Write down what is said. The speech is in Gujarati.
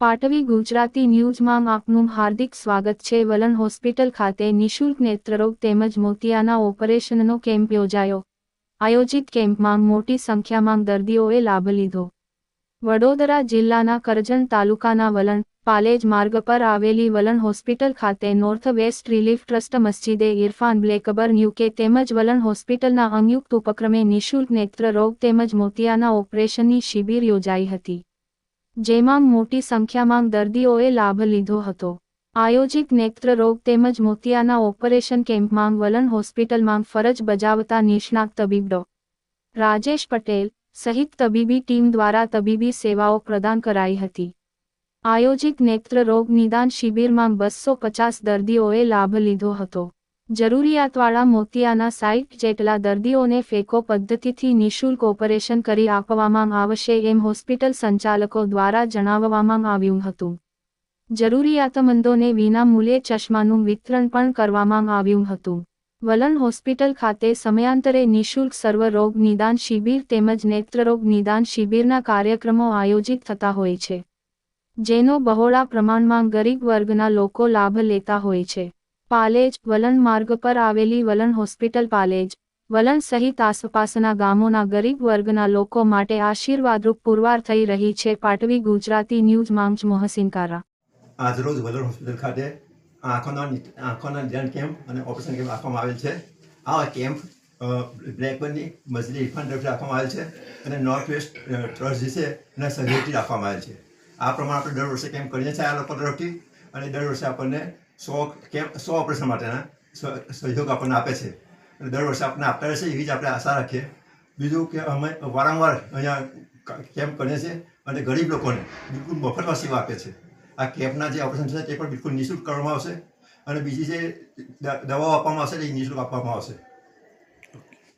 પાટવી ગુજરાતી ન્યૂઝમાં આપનું હાર્દિક સ્વાગત છે. વલણ હોસ્પિટલ ખાતે નિઃશુલ્ક નેત્રરોગ તેમજ મોતિયાના ઓપરેશનનો કેમ્પ યોજાયો. આયોજિત કેમ્પમાં મોટી સંખ્યામાં દર્દીઓએ લાભ લીધો. વડોદરા જિલ્લાના કરજણ તાલુકાના વલણ પાલેજ માર્ગ પર આવેલી વલણ હોસ્પિટલ ખાતે નોર્થ વેસ્ટ રિલીફ ટ્રસ્ટ મસ્જિદે ઇરફાન બ્લેકબર યુકે તેમજ વલણ હોસ્પિટલના સંયુક્ત ઉપક્રમે નિઃશુલ્ક નેત્રરોગ તેમજ મોતિયાના ઓપરેશનની શિબિર યોજાઈ હતી. જેમાં મોટી સંખ્યામાં દર્દીઓએ લાભ લીધો હતો. આયોજિત નેત્ર રોગ તેમજ મોતિયાના ઓપરેશન કેમ્પમાં વલણ હોસ્પિટલમાં ફરજ બજાવતા નિષ્ણાત તબીબ ડો. રાજેશ પટેલ સહિત તબીબી ટીમ દ્વારા તબીબી સેવાઓ પ્રદાન કરાઈ હતી. આયોજિત નેત્ર રોગ નિદાન શિબિરમાં બસો પચાસ દર્દીઓએ લાભ લીધો હતો. જરૂરિયાતવાળા મોતિયાના સાઈઠ જેટલા દર્દીઓને ફેકો પદ્ધતિથી નિઃશુલ્ક ઓપરેશન કરી આપવામાં આવશે એમ હોસ્પિટલ સંચાલકો દ્વારા જણાવવામાં આવ્યું હતું. જરૂરિયાતમંદોને વિના મૂલ્યે ચશ્માનું વિતરણ પણ કરવામાં આવ્યું હતું. વલણ હોસ્પિટલ ખાતે સમયાંતરે નિઃશુલ્ક સર્વરોગ નિદાન શિબિર તેમજ નેત્રરોગ નિદાન શિબિરના કાર્યક્રમો આયોજિત થતા હોય છે. જેનો બહોળા પ્રમાણમાં ગરીબ વર્ગના લોકો લાભ લેતા હોય છે. પાલેજ, વલણ માર્ગ પર આવેલી વલણ હોસ્પિટલ પાલેજ. વલણ સહિત આસપાસના ગામોના ગરીબ વર્ગના લોકો માટે આશીર્વાદરૂપ પુરવાર થઈ રહી છે પાટવી ગુજરાતી ન્યૂઝ માંગ મોહસિનકારા. આજરોજ વલણ હોસ્પિટલ ખાતે આંખોના આંખોના નિદાન કેમ્પ અને ઓપરેશન કેમ્પ રાખવામાં આવેલ છે. આ કેમ્પ બ્લેકબર્નની મજલી ઇરફાન તરફથી રાખવામાં આવેલ છે અને નોર્થ વેસ્ટ ટ્રસ્ટ જે છે એના સહયોગથી રાખવામાં આવેલ છે. આ પ્રમાણે આપણે દર વર્ષે કેમ્પ કરીએ છીએ આ લોકો તરફથી અને દર વર્ષે આપણને સો કેમ્પ સો ઓપરેશન માટેના સહ- સહયોગ આપણને આપે છે. અને દર વર્ષે આપણને આપતા રહેશે એવી જ આપણે આશા રાખીએ. બીજું કે અમે વારંવાર અહીંયા કેમ્પ કરીએ છીએ અને ગરીબ લોકોને બિલકુલ મફતમાં સેવા આપે છે આ કેમ્પના જે ઓપરેશન છે તે પણ બિલકુલ નિઃશુલ્ક કરવામાં આવશે. અને બીજી જે દવાઓ આપવામાં આવશે એ નિઃશુલ્ક આપવામાં આવશે.